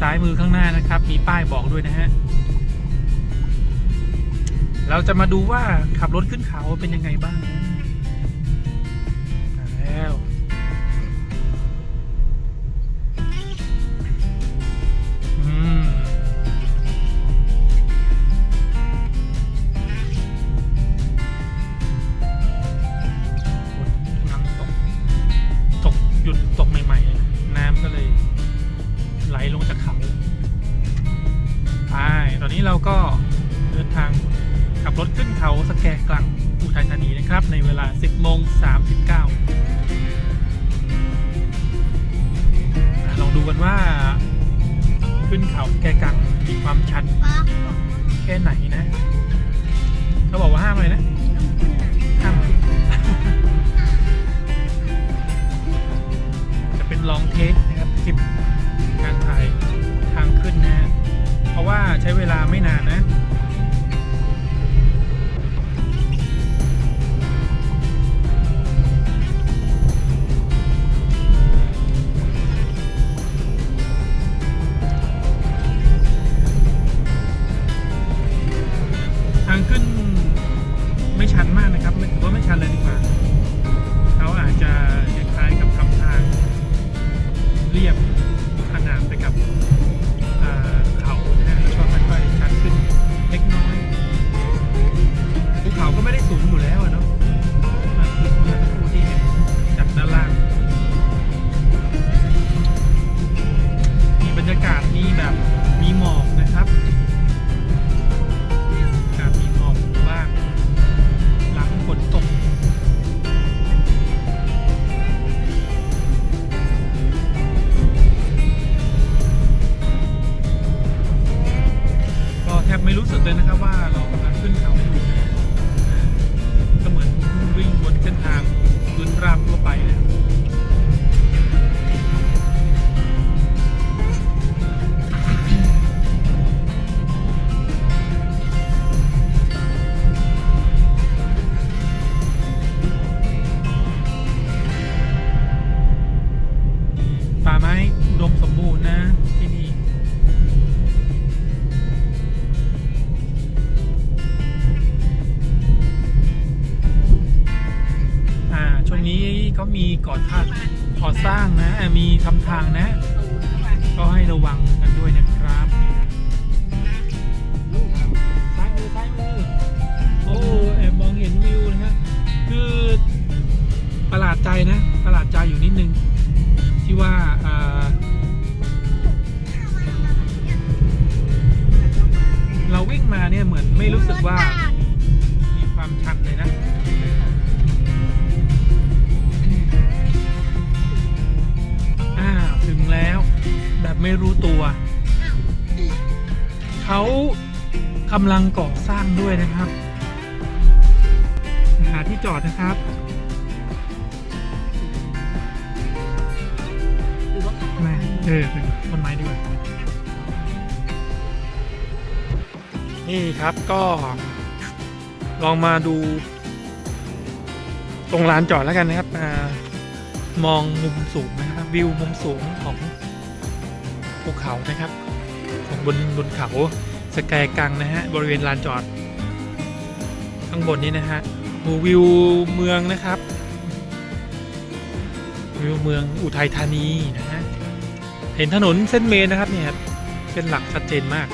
ซ้ายมือข้างหน้านะครับ มีป้ายบอกด้วยนะฮะ เราจะมาดูว่าขับรถขึ้นเขาเป็นยังไงบ้างนะ งจากเขาไปตอนนี้เราก็เดินทางขับรถขึ้นเขาสแกกลังอุทัยธานีนะครับ ในเวลา 10โมง39อะลองดูกันว่า ขึ้นเขาสแกกังมีความชันป้าแค่ไหนนะ เขาบอกว่าห้ามเลยนะ ใช้เวลาไม่นานนะ ขึ้นเขาอยู่ก็เหมือนวิ่งบนเส้นทางพื้นราบทั่วไปนะป่ วงนี้เขามีก่อสร้าก่อสร้างนะอ่ามีทำทางนะ ก็ให้ระวังกันด้วยนะครับซ้ายมือซ้ายมือโอ้แอบมองเห็นวิวนะฮะคือประหลาดใจนะประหลาดใจอยู่นิดนึง ที่ว่าเราวิ่งมาเนี่ยเหมือนไม่รู้สึกว่า ไม่รู้ตัว เขากำลังก่อสร้างด้วยนะครับ หาที่จอดนะครับหรือว่าเขาไม่เออเป็นต้นไม้ดีกว่านี่ครับก็ลองมาดู ตรงลานจอดแล้วกันนะครับอามองมุมสูงนะครับ วิวมุมสูงของ ภูเขานะครับ ของบนบนเขาสแกกังนะฮะบริเวณลานจอด ข้างบนนี้นะฮะดูวิวเมืองนะครับวิวเมืองอุทัยธานีนะฮะเห็นถนนเส้นเมนนะครับเนี่ยเส้นหลักชัดเจนมาก